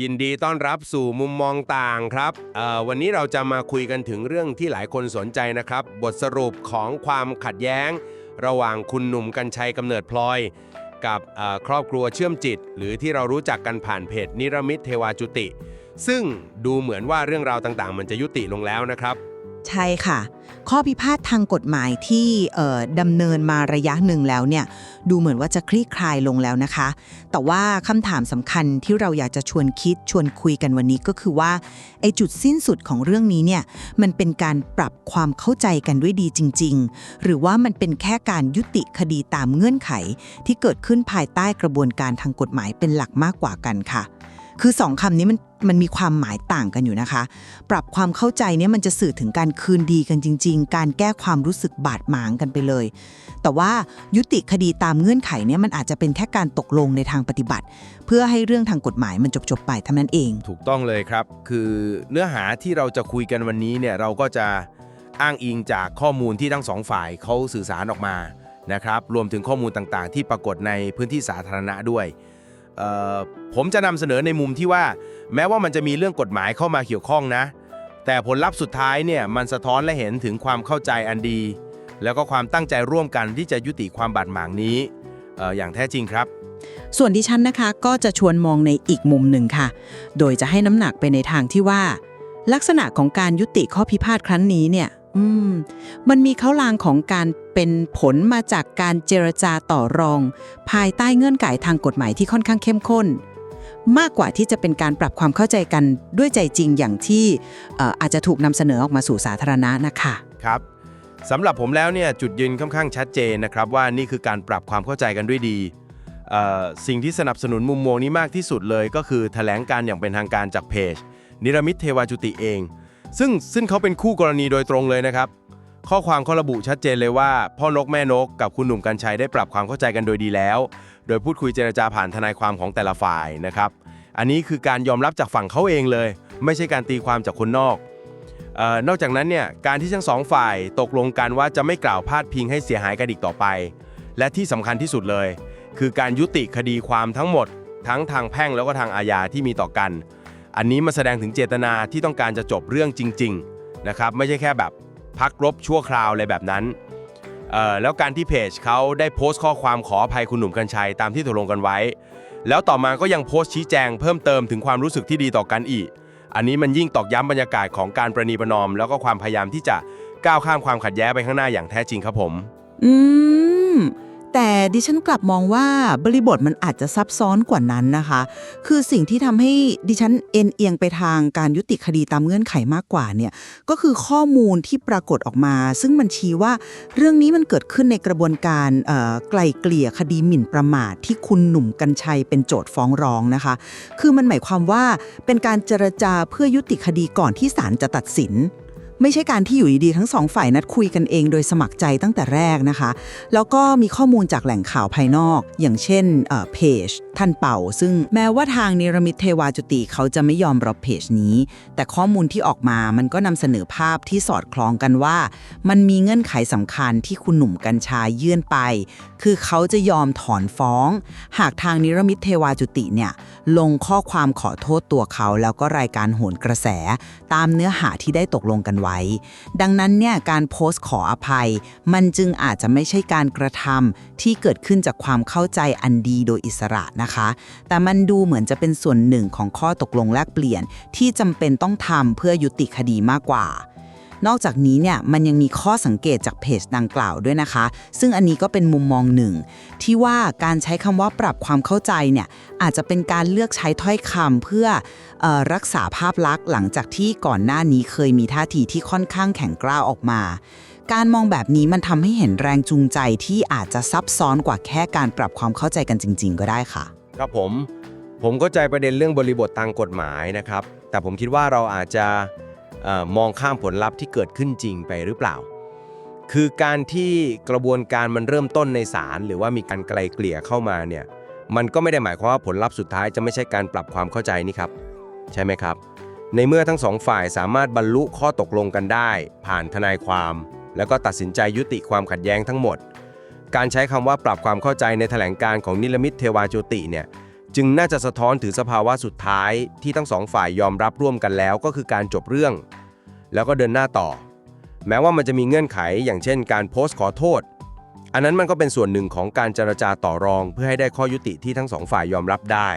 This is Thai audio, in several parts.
ยินดีต้อนรับสู่มุมมองต่างครับเอ่อวันนี้เราจะมาคุยกันถึงเรื่องที่หลายคนสนใจนะครับ บทสรุปของความขัดแย้ง ระหว่างคุณหนุ่มกัญชัยกำเนิดพลอย กับเอ่อครอบครัวเชื่อมจิต หรือที่เรารู้จักกันผ่านเพจนิรมิตเทวาจุติ ซึ่งดูเหมือนว่าเรื่องราวต่างๆ มันจะยุติลงแล้วนะครับ ใช่ค่ะ ข้อพิพาททางกฎหมายที่ดำเนินมาระยะหนึ่งแล้วเนี่ยดูเหมือนว่าจะคลี่คลายลงแล้วนะคะ แต่ว่าคำถามสำคัญที่เราอยากจะชวนคิดชวนคุยกันวันนี้ก็คือว่าไอ้จุดสิ้นสุดของเรื่องนี้เนี่ยมันเป็นการปรับความเข้าใจกันด้วยดีจริง ๆ หรือว่ามันเป็นแค่การยุติคดีตามเงื่อนไข ที่เกิดขึ้นภายใต้กระบวนการทางกฎหมายเป็นหลักมากกว่ากันค่ะ คือสองคำนี้มันมันมีความหมายต่างกันอยู่นะคะ ปรับความเข้าใจเนี่ยมันจะสื่อถึงการคืนดีกันจริง ๆ การแก้ความรู้สึกบาดหมางกันไปเลย แต่ว่ายุติคดีตามเงื่อนไขเนี่ยมันอาจจะเป็นแค่การตกลงในทางปฏิบัติ เพื่อให้เรื่องทางกฎหมายมันจบๆไปเท่านั้นเอง ถูกต้องเลยครับ คือเนื้อหาที่เราจะคุยกันวันนี้เนี่ยเราก็จะอ้างอิงจากข้อมูลที่ทั้งสองฝ่ายเขาสื่อสารออกมานะครับรวมถึงข้อมูลต่างๆ ที่ปรากฏในพื้นที่สาธารณะด้วย ผมจะนำเสนอในมุมที่ว่า แม้ว่ามันจะมีเรื่องกฎหมายเข้ามาเกี่ยวข้องนะ แต่ผลลัพธ์สุดท้ายเนี่ยมันสะท้อนและเห็นถึงความเข้าใจอันดี แล้วก็ความตั้งใจร่วมกันที่จะยุติความบาดหมางนี้ออย่างแท้จริงครับ ส่วนดิฉันนะคะก็จะชวนมองในอีกมุมหนึ่งค่ะ โดยจะให้น้ำหนักไปในทางที่ว่า ลักษณะของการยุติข้อพิพาทครั้งนี้เนี่ย อืม มันมีเขาลางของการ เป็นผลมาจากการเจรจาต่อรอง ภายใต้เงื่อนไขทางกฎหมายที่ค่อนข้างเข้มข้น มากกว่าที่จะเป็นการปรับความเข้าใจกันด้วยใจจริงอย่างที่อาจจะถูกนำเสนอออกมาสู่สาธารณะนะคะครับสำหรับผมแล้วเนี่ยจุดยืนค่อนข้างชัดเจนนะครับ ว่านี่คือการปรับความเข้าใจกันด้วยดีสิ่งที่สนับสนุนมุมมองนี้มากที่สุดเลยก็คือแถลงการอย่างเป็นทางการจากเพจ นิรมิตเทวาจุติเอง ซึ่งซึ่งเขาเป็นคู่กรณีโดยตรงเลยนะครับ ข้อความเขาระบุชัดเจนเลยว่า พ่อนกแม่นกกับคุณหนุ่มกัญชัยได้ปรับความเข้าใจกันโดยดีแล้ว โดยพูดคุยเจรจาผ่านทนายความของแต่ละฝ่ายนะครับ อันนี้คือการยอมรับจากฝั่งเขาเองเลย ไม่ใช่การตีความจากคนนอกออนอกจากนั้นเนี่ยการที่ทั้งสองฝ่ายตกลงกันว่าจะไม่กล่าวพาดพิงให้เสียหายกันอีกต่อไป และที่สำคัญที่สุดเลย คือการยุติคดีความทั้งหมด ทั้งทางแพ่งแล้วก็ทางอาญาที่มีต่อกัน อันนี้มาแสดงถึงเจตนาที่ต้องการจะจบเรื่องจริง ๆ นะครับ ไม่ใช่แค่แบบ พักรบชั่วคราวอะไรแบบนั้นเออแล้วการที่เพจเขาได้โพสต์ข้อความขออภัยคุณหนุ่มกัญชัยตามที่ตกลงกันไว้ แล้วต่อมาก็ยังโพสต์ชี้แจงเพิ่มเติมถึงความรู้สึกที่ดีต่อกันอีก อันนี้มันยิ่งตอกย้ำบรรยากาศของการประนีประนอม แล้วก็ความพยายามที่จะก้าวข้ามความขัดแย้งไปข้างหน้าอย่างแท้จริงครับผม อืม แต่ดิฉันกลับมองว่าบริบทมันอาจจะซับซ้อนกว่านั้นนะคะ คือสิ่งที่ทำให้ดิฉันเอ็นเอียงไปทางการยุติคดีตามเงื่อนไขมากกว่าเนี่ยก็คือข้อมูลที่ปรากฏออกมา ซึ่งมันชี้ว่าเรื่องนี้มันเกิดขึ้นในกระบวนการเอ่อไกล่เกลี่ยคดีหมิ่นประมาทที่คุณหนุ่มกัญชัยเป็นโจทย์ฟ้องร้องนะคะ คือมันหมายความว่าเป็นการเจรจาเพื่อยุติคดีก่อนที่ศาลจะตัดสิน ไม่ใช่การที่อยู่ดีๆทั้งสองฝ่ายนัดคุยกันเองโดยสมัครใจตั้งแต่แรกนะคะ แล้วก็มีข้อมูลจากแหล่งข่าวภายนอก อย่างเช่นเอ่อเพจท่านเป่า ซึ่งแม้ว่าทางนิรมิตเทวาจุติเขาจะไม่ยอมรับเพจนี้ แต่ข้อมูลที่ออกมามันก็นำเสนอภาพที่สอดคล้องกันว่า มันมีเงื่อนไขสำคัญที่คุณหนุ่มกัญชายื่นไป คือเขาจะยอมถอนฟ้อง หากทางนิรมิตเทวาจุติเนี่ยลงข้อความขอโทษตัวเขาแล้วก็รายการโหนกระแส ตามเนื้อหาที่ได้ตกลงกันไว้ดังนั้นเนี่ยการโพสต์ขออภัย มันจึงอาจจะไม่ใช่การกระทำที่เกิดขึ้นจากความเข้าใจอันดีโดยอิสระนะคะ แต่มันดูเหมือนจะเป็นส่วนหนึ่งของข้อตกลงแลกเปลี่ยนที่จำเป็นต้องทำเพื่อยุติคดีมากกว่า นอกจากนี้เนี่ยมันยังมีข้อสังเกตจากเพจดังกล่าวด้วยนะคะ ซึ่งอันนี้ก็เป็นมุมมองหนึ่ง ที่ว่าการใช้คำว่าปรับความเข้าใจเนี่ยอาจจะเป็นการเลือกใช้ถ้อยคำเพื่อออรักษาภาพลักษณ์หลังจากที่ก่อนหน้านี้เคยมีท่าทีที่ค่อนข้างแข็งกร้าวออกมาการมองแบบนี้มันทำให้เห็นแรงจูงใจที่อาจจะซับซ้อนกว่าแค่การปรับความเข้าใจกันจริง ๆ ก็ได้ค่ะ ครับผม ผมเข้าใจประเด็นเรื่องบริบททางกฎหมายนะครับ แต่ผมคิดว่าเราอาจจะ มองข้ามผลลัพธ์ที่เกิดขึ้นจริงไปหรือเปล่า คือการที่กระบวนการมันเริ่มต้นในศาลหรือว่ามีการไกลเกลี่ยเข้ามาเนี่ยมันก็ไม่ได้หมายความว่าผลลัพธ์สุดท้ายจะไม่ใช่การปรับความเข้าใจนี่ครับ ใช่ไหมครับ ในเมื่อทั้งสองฝ่ายสามารถบรรลุข้อตกลงกันได้ ผ่านทนายความ แล้วก็ตัดสินใจยุติความขัดแย้งทั้งหมด การใช้คำว่าปรับความเข้าใจในแถลงการของนิลมิตเทวาจุติเนี่ย จึงน่าจะสะท้อนถึงสภาวะสุดท้ายที่ทั้งสองฝ่ายยอมรับร่วมกันแล้วก็คือการจบเรื่อง แล้วก็เดินหน้าต่อ แม้ว่ามันจะมีเงื่อนไขอย่างเช่น การโพสต์ขอโทษ อันนั้นมันก็เป็นส่วนหนึ่งของการเจรจาต่อรอง เพื่อให้ได้ข้อยุติที่ทั้งสองฝ่ายยอมรับได้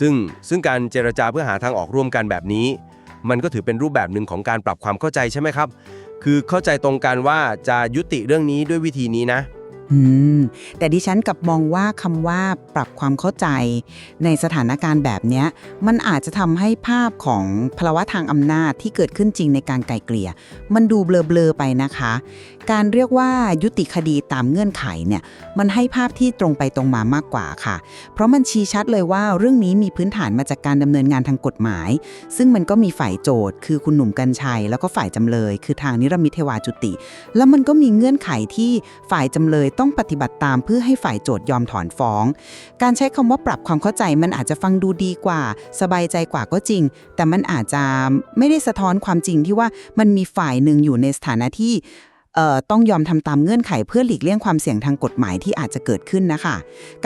ซึ่งซึ่งการเจรจาเพื่อหาทางออกร่วมกันแบบนี้ มันก็ถือเป็นรูปแบบหนึ่งของการปรับความเข้าใจใช่ไหมครับ คือเข้าใจตรงกันว่าจะยุติเรื่องนี้ด้วยวิธีนี้นะ แต่ดิฉันกับมองว่าคำว่าปรับความเข้าใจในสถานการณ์แบบเนี้ยมันอาจจะทำให้ภาพของภาวะทางอำนาจที่เกิดขึ้นจริงในการไกล่เกลี่ย มันดูเบลอๆไปนะคะ การเรียกว่ายุติคดีตามเงื่อนไขเนี่ยมันให้ภาพที่ตรงไปตรงมามากกว่าค่ะ เพราะมันชี้ชัดเลยว่าเรื่องนี้มีพื้นฐานมาจากการดำเนินงานทางกฎหมาย ซึ่งมันก็มีฝ่ายโจทย์ คือคุณหนุ่มกัญชัย แล้วก็ฝ่ายจำเลย คือทางนิรมิตเทวาจุติ แล้วมันก็มีเงื่อนไขที่ฝ่ายจำเลยต้อง้องปฏิบัติตามเพื่อให้ฝ่ายโจทย์ยอมถอนฟ้อง การใช้คำว่าปรับความเข้าใจมันอาจจะฟังดูดีกว่า สบายใจกว่าก็จริง แต่มันอาจจะไม่ได้สะท้อนความจริงที่ว่ามันมีฝ่ายหนึ่งอยู่ในสถานะที่ต้องยอมทำตามเงื่อนไขเพื่อหลีกเลี่ยงความเสี่ยงทางกฎหมายที่อาจจะเกิดขึ้นนะคะ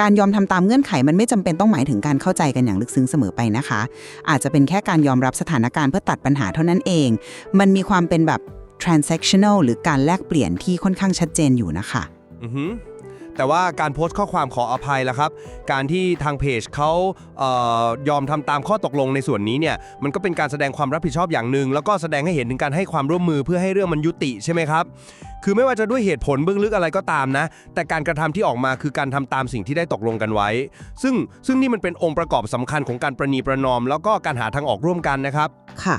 การยอมทำตามเงื่อนไขมันไม่จำเป็นต้องหมายถึงการเข้าใจกันอย่างลึกซึ้งเสมอไปนะคะ อาจจะเป็นแค่การยอมรับสถานการณ์เพื่อตัดปัญหาเท่านั้นเอง มันมีความเป็นแบบ transactional หรือการแลกเปลี่ยนที่ค่อนข้างชัดเจนอยู่นะคะ อือหือแต่ว่าการโพสต์ข้อความขออภัยล่ะครับ การที่ทางเพจเขาเออยอมทำตามข้อตกลงในส่วนนี้เนี่ยมันก็เป็นการแสดงความรับผิดชอบอย่างหนึ่ง แล้วก็แสดงให้เห็นถึงการให้ความร่วมมือเพื่อให้เรื่องมันยุติใช่ไหมครับ คือไม่ว่าจะด้วยเหตุผลเบื้องลึกอะไรก็ตามนะ แต่การกระทำที่ออกมาคือการทำตามสิ่งที่ได้ตกลงกันไว้ ซึ่งซึ่งนี่มันเป็นองค์ประกอบสำคัญของการประนีประนอม แล้วก็การหาทางออกร่วมกันนะครับ ค่ะ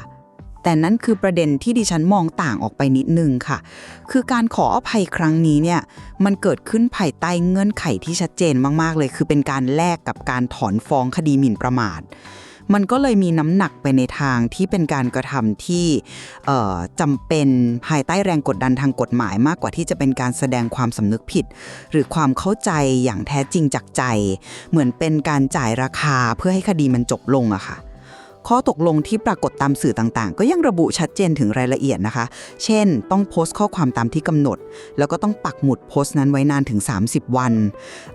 แต่นั้นคือประเด็นที่ดิฉันมองต่างออกไปนิดนึงค่ะ คือการขออภัยครั้งนี้เนี่ยมันเกิดขึ้นภายใต้เงื่อนไขที่ชัดเจนมากๆเลย คือเป็นการแลกกับการถอนฟ้องคดีหมิ่นประมาทมันก็เลยมีน้ำหนักไปในทางที่เป็นการกระทำที่จำเป็นภายใต้แรงกดดันทางกฎหมายมากกว่าที่จะเป็นการแสดงความสำนึกผิด หรือความเข้าใจอย่างแท้จริงจากใจ เหมือนเป็นการจ่ายราคาเพื่อให้คดีมันจบลงอะค่ะ ข้อตกลงที่ปรากฏตามสื่อต่างๆ ก็ยังระบุชัดเจนถึงรายละเอียดนะคะ เช่น ต้องโพสต์ข้อความตามที่กำหนด แล้วก็ต้องปักหมุดโพสต์นั้นไว้นานถึง 30 วัน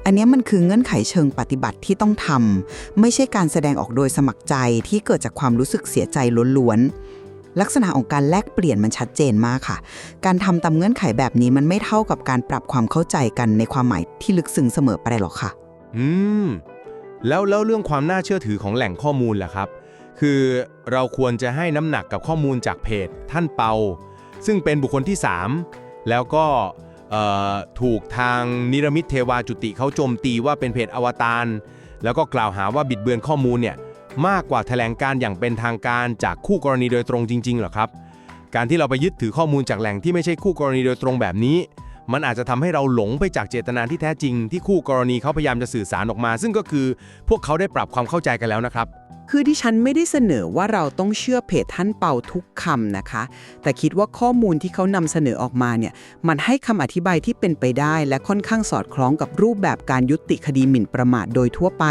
อันนี้มันคือเงื่อนไขเชิงปฏิบัติที่ต้องทำไม่ใช่การแสดงออกโดยสมัครใจที่เกิดจากความรู้สึกเสียใจล้วนๆลักษณะของการแลกเปลี่ยนมันชัดเจนมากค่ะ การทำตามเงื่อนไขแบบนี้มันไม่เท่ากับการปรับความเข้าใจกันในความหมายที่ลึกซึ้งเสมอไปหรอกค่ะ อืม แล้วแล้วเรื่องความน่าเชื่อถือของแหล่งข้อมูลล่ะครับ คือเราควรจะให้น้ำหนักกับข้อมูลจากเพจท่านเปา ซึ่งเป็นบุคคลที่ 3 แล้วก็ถูกทางนิรมิตเทวาจุติเขาโจมตีว่าเป็นเพจอวตารแล้วก็กล่าวหาว่าบิดเบือนข้อมูลเนี่ยมากกว่าแถลงการอย่างเป็นทางการจากคู่กรณีโดยตรงจริงๆหรอครับ การที่เราไปยึดถือข้อมูลจากแหล่งที่ไม่ใช่คู่กรณีโดยตรงแบบนี้ มันอาจจะทำให้เราหลงไปจากเจตนาที่แท้จริง ที่คู่กรณีเขาพยายามจะสื่อสารออกมา ซึ่งก็คือพวกเขาได้ปรับความเข้าใจกันแล้วนะครับ คือที่ฉันไม่ได้เสนอว่าเราต้องเชื่อเพจท่านเปาทุกคำนะคะ แต่คิดว่าข้อมูลที่เขานำเสนอออกมาเนี่ยมันให้คำอธิบายที่เป็นไปได้ และค่อนข้างสอดคล้องกับรูปแบบการยุติคดีหมิ่นประมาทโดยทั่วไป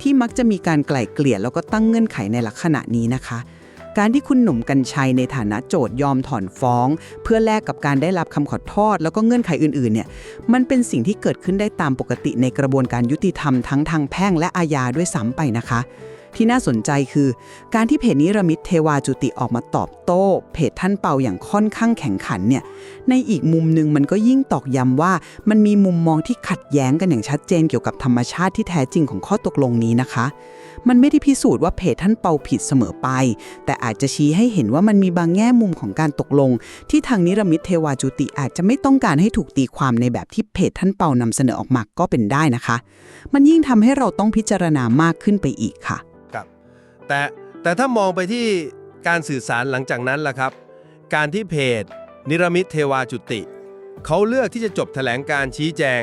ที่มักจะมีการไกล่เกลี่ยแล้วก็ตั้งเงื่อนไขในลักษณะนี้นะคะการที่คุณหนุ่มกัญชัยในฐานะโจทย์ยอมถอนฟ้อง เพื่อแลกกับการได้รับคำขอโทษแล้วก็เงื่อนไขอื่นๆเนี่ยมันเป็นสิ่งที่เกิดขึ้นได้ตามปกติในกระบวนการยุติธรรมทั้งทางแพ่งและอาญาด้วยซ้ำไปนะคะ ที่น่าสนใจคือ การที่เพจนิรมิตเทวาจุติออกมาตอบโต้ เพจท่านเปาอย่างค่อนข้างแข็งขันเนี่ยในอีกมุมหนึ่งมันก็ยิ่งตอกย้ำว่า มันมีมุมมองที่ขัดแย้งกันอย่างชัดเจนเกี่ยวกับธรรมชาติที่แท้จริงของข้อตกลงนี้นะคะ มันไม่ได้พิสูจน์ว่าเพจท่านเปาผิดเสมอไป แต่อาจจะชี้ให้เห็นว่ามันมีบางแง่มุมของการตกลง ที่ทางนิรมิตเทวาจุติอาจจะไม่ต้องการให้ถูกตีความในแบบที่เพจท่านเปานำเสนอออกมาก็เป็นได้นะคะ มันยิ่งทำให้เราต้องพิจารณามากขึ้นไปอีกค่ะ แต่แต่ถ้ามองไปที่การสื่อสารหลังจากนั้นล่ะครับ การที่เพจ นิรมิตเทวาจุติ เขาเลือกที่จะจบแถลงการชี้แจง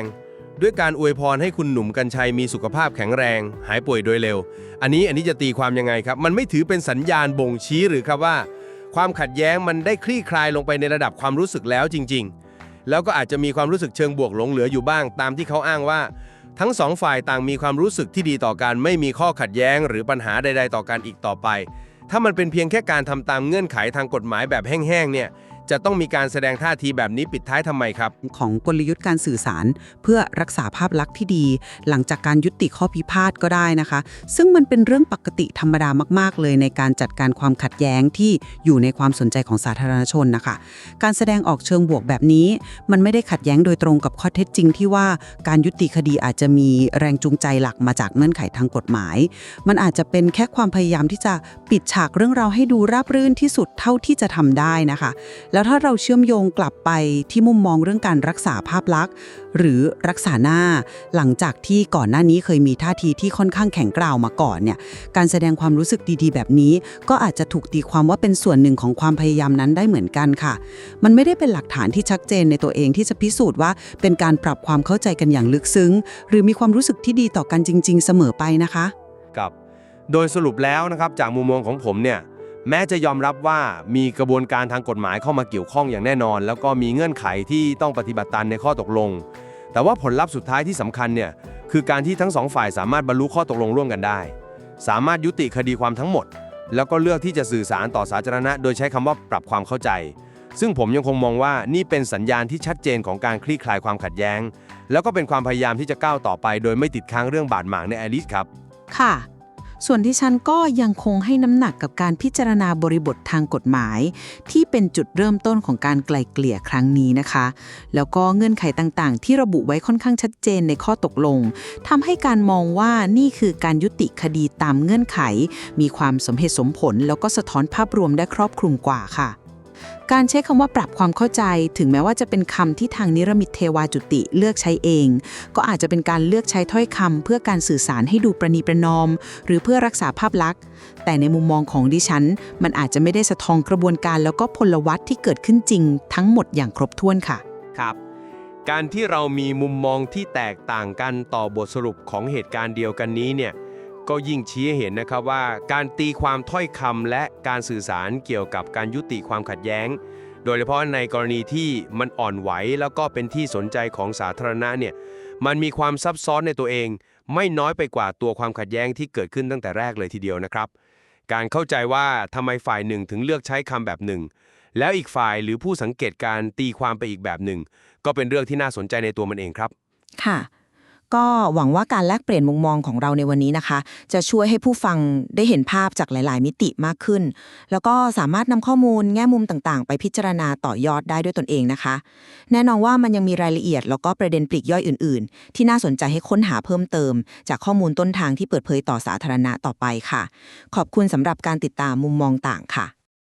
ด้วยการอวยพรให้คุณหนุ่มกัญชัยมีสุขภาพแข็งแรง หายป่วยโดยเร็ว อันนี้อันนี้จะตีความยังไงครับ มันไม่ถือเป็นสัญญาณบ่งชี้หรือครับว่า ความขัดแย้งมันได้คลี่คลายลงไปในระดับความรู้สึกแล้วจริง ๆ แล้วก็อาจจะมีความรู้สึกเชิงบวกหลงเหลืออยู่บ้าง ตามที่เขาอ้างว่า ทั้งสองฝ่ายต่างมีความรู้สึกที่ดีต่อกันไม่มีข้อขัดแย้ง หรือปัญหาใด ๆ ต่อกันอีกต่อไป ถ้ามันเป็นเพียงแค่การทำตามเงื่อนไขทางกฎหมายแบบแห้งๆเนี่ย จะต้องมีการแสดงท่าทีแบบนี้ปิดท้ายทำไมครับ ของกลยุทธ์การสื่อสาร เพื่อรักษาภาพลักษณ์ที่ดี หลังจากการยุติข้อพิพาทก็ได้นะคะ ซึ่งมันเป็นเรื่องปกติธรรมดามาก ๆ เลยในการจัดการความขัดแย้งที่อยู่ในความสนใจของสาธารณชนนะคะ การแสดงออกเชิงบวกแบบนี้ มันไม่ได้ขัดแย้งโดยตรงกับข้อเท็จจริงที่ว่าการยุติคดีอาจจะมีแรงจูงใจหลักมาจากเงื่อนไขทางกฎหมาย มันอาจจะเป็นแค่ความพยายามที่จะปิดฉากเรื่องราวให้ดูราบรื่นที่สุดเท่าที่จะทำได้นะคะแล้แล้วถ้าเราเชื่อมโยงกลับไปที่มุมมองเรื่องการรักษาภาพลักษณ์ หรือรักษาหน้า หลังจากที่ก่อนหน้านี้เคยมีท่าทีที่ค่อนข้างแข็งกร้าวมาก่อนเนี่ยการแสดงความรู้สึกดีๆ แบบนี้ ก็อาจจะถูกตีความว่าเป็นส่วนหนึ่งของความพยายามนั้นได้เหมือนกันค่ะ มันไม่ได้เป็นหลักฐานที่ชัดเจนในตัวเองที่จะพิสูจน์ว่าเป็นการปรับความเข้าใจกันอย่างลึกซึ้ง หรือมีความรู้สึกที่ดีต่อกันจริง ๆ เสมอไปนะคะ กับ โดยสรุปแล้วนะครับจากมุมมองของผมเนี่ย แม้จะยอมรับว่ามีกระบวนการทางกฎหมายเข้ามาเกี่ยวข้องอย่างแน่นอน แล้วก็มีเงื่อนไขที่ต้องปฏิบัติตามในข้อตกลง แต่ว่าผลลัพธ์สุดท้ายที่สำคัญเนี่ยคือการที่ทั้งสองฝ่ายสามารถบรรลุข้อตกลงร่วมกันได้ สามารถยุติคดีความทั้งหมด แล้วก็เลือกที่จะสื่อสารต่อสาธารณะ โดยใช้คำว่าปรับความเข้าใจ ซึ่งผมยังคงมองว่านี่เป็นสัญญาณที่ชัดเจนของการคลี่คลายความขัดแย้ง แล้วก็เป็นความพยายามที่จะก้าวต่อไป โดยไม่ติดค้างเรื่องบาดหมางในอดีตครับ ค่ะ ส่วนที่ฉันก็ยังคงให้น้ำหนักกับการพิจารณาบริบททางกฎหมาย ที่เป็นจุดเริ่มต้นของการไกล่เกลี่ยครั้งนี้นะคะ แล้วก็เงื่อนไขต่างๆ ที่ระบุไว้ค่อนข้างชัดเจนในข้อตกลงทำให้การมองว่านี่คือการยุติคดีตามเงื่อนไข มีความสมเหตุสมผล แล้วก็สะท้อนภาพรวมได้ครอบคลุมกว่าค่ะ การใช้คำว่าปรับความเข้าใจ ถึงแม้ว่าจะเป็นคำที่ทางนิรมิตเทวาจุติเลือกใช้เอง ก็อาจจะเป็นการเลือกใช้ถ้อยคำเพื่อการสื่อสารให้ดูประนีประนอม หรือเพื่อรักษาภาพลักษณ์ แต่ในมุมมองของดิฉัน มันอาจจะไม่ได้สะท้อนกระบวนการแล้วก็พลวัตที่เกิดขึ้นจริง ทั้งหมดอย่างครบถ้วนค่ะครับ การที่เรามีมุมมองที่แตกต่างกันต่อบทสรุปของเหตุการณ์เดียวกันนี้เนี่ย ก็ยิ่งชี้ให้เห็นนะครับว่า การตีความถ้อยคำและการสื่อสารเกี่ยวกับการยุติความขัดแย้ง โดยเฉพาะในกรณีที่มันอ่อนไหวแล้วก็เป็นที่สนใจของสาธารณะเนี่ยมันมีความซับซ้อนในตัวเอง ไม่น้อยไปกว่าตัวความขัดแย้งที่เกิดขึ้นตั้งแต่แรกเลยทีเดียวนะครับ การเข้าใจว่าทำไมฝ่ายหนึ่งถึงเลือกใช้คำแบบหนึ่ง แล้วอีกฝ่ายหรือผู้สังเกตการตีความไปอีกแบบหนึ่ง ก็เป็นเรื่องที่น่าสนใจในตัวมันเองครับ ค่ะ ก็หวังว่าการแลกเปลี่ยนมุมมองของเราในวันนี้นะคะ จะช่วยให้ผู้ฟังได้เห็นภาพจากหลาย ๆ มิติมากขึ้น แล้วก็สามารถนำข้อมูลแง่มุมต่าง ๆ ไปพิจารณาต่อยอดได้ด้วยตนเองนะคะ แน่นอนว่ามันยังมีรายละเอียด แล้วก็ประเด็นปลีกย่อยอื่น ๆ ที่น่าสนใจให้ค้นหาเพิ่มเติม จากข้อมูลต้นทางที่เปิดเผยต่อสาธารณะต่อไปค่ะ ขอบคุณสำหรับการติดตามมุมมองต่างค่ะ